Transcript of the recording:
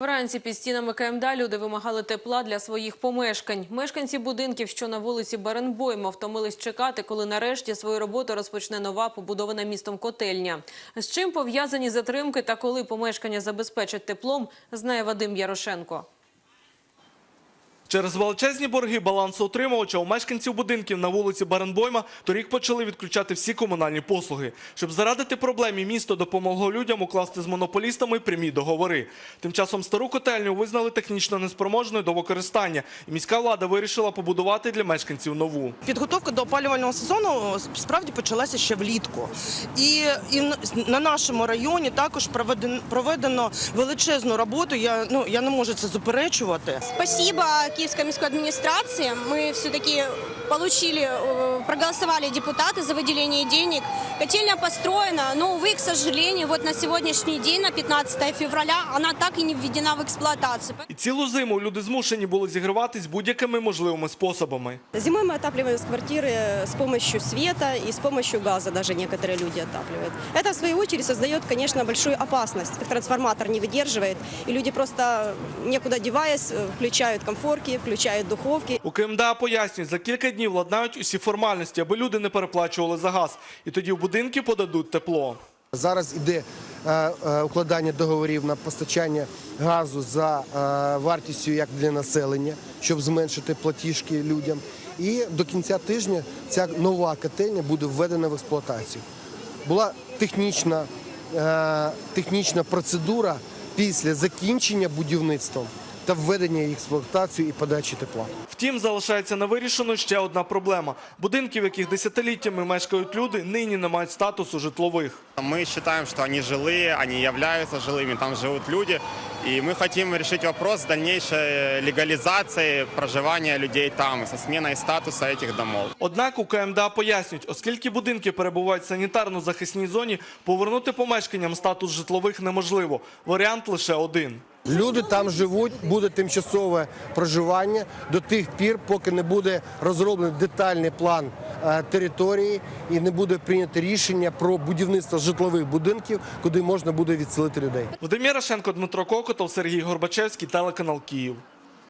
Вранці під стінами КМД люди вимагали тепла для своїх помешкань. Мешканці будинків, що на вулиці Баренбойма, втомились чекати, коли нарешті свою роботу розпочне нова побудована містом котельня. З чим пов'язані затримки та коли помешкання забезпечать теплом, знає Вадим Ярошенко. Через величезні борги балансоутримувача у мешканців будинків на вулиці Баренбойма торік почали відключати всі комунальні послуги. Щоб зарадити проблемі, місто допомогло людям укласти з монополістами прямі договори. Тим часом стару котельню визнали технічно неспроможною до використання, і міська влада вирішила побудувати для мешканців нову. Підготовка до опалювального сезону справді почалася ще влітку. І, і на- на нашому районі також проведено, проведено величезну роботу. Я, ну, я не можу це заперечувати. Спасибо Киевской міської адміністрації ми все-таки получили, э, проголосовали депутаты за выделение денег. Котельня построена, но, увы, к сожалению, вот на сегодняшний день, на 15 февраля, она так и не введена в эксплуатацию. І цілу зиму люди змушені були зігріватись будь-якими можливими способами. Зимой мы отапливаем с квартиры с помощью света и с помощью газа даже некоторые люди отапливают. Это, в свою очередь, создает, конечно, большую опасность. Трансформатор не выдерживает, и люди просто, некуда деваясь, э, включают комфорки, включают духовки. У КМДА пояснюють, за кілька днів ладнають усі формальності, аби люди не переплачували за газ. І тоді в будинки подадуть тепло. Зараз іде е, е, укладання договорів на постачання газу за е, вартістю як для населення, щоб зменшити платіжки людям. І до кінця тижня ця нова котельня буде введена в експлуатацію. Була технічна, технічна процедура після закінчення будівництва та введення їх в експлуатацію і подачі тепла. Втім, залишається невирішеною ще одна проблема. Будинки, в яких десятиліттями мешкають люди, нині не мають статусу житлових. Мы считаем, что они жилые, они являются жилыми, там живут люди. И мы хотим решить вопрос с дальнейшей легализацией проживания людей там, со сменой статуса этих домов. Однак у КМДА пояснюють, оскільки будинки перебувають в санітарно-захисній зоні, повернути помешканням статус житлових неможливо. Варіант лише один. Люди там живуть, буде тимчасове проживання до тих пір, поки не буде розроблений детальний план е, території і не буде прийнято рішення про будівництво житлових будинків, куди можна буде відселити людей. Вадим Ярошенко, Дмитро Кокотов, Сергій Горбачевський, телеканал Київ.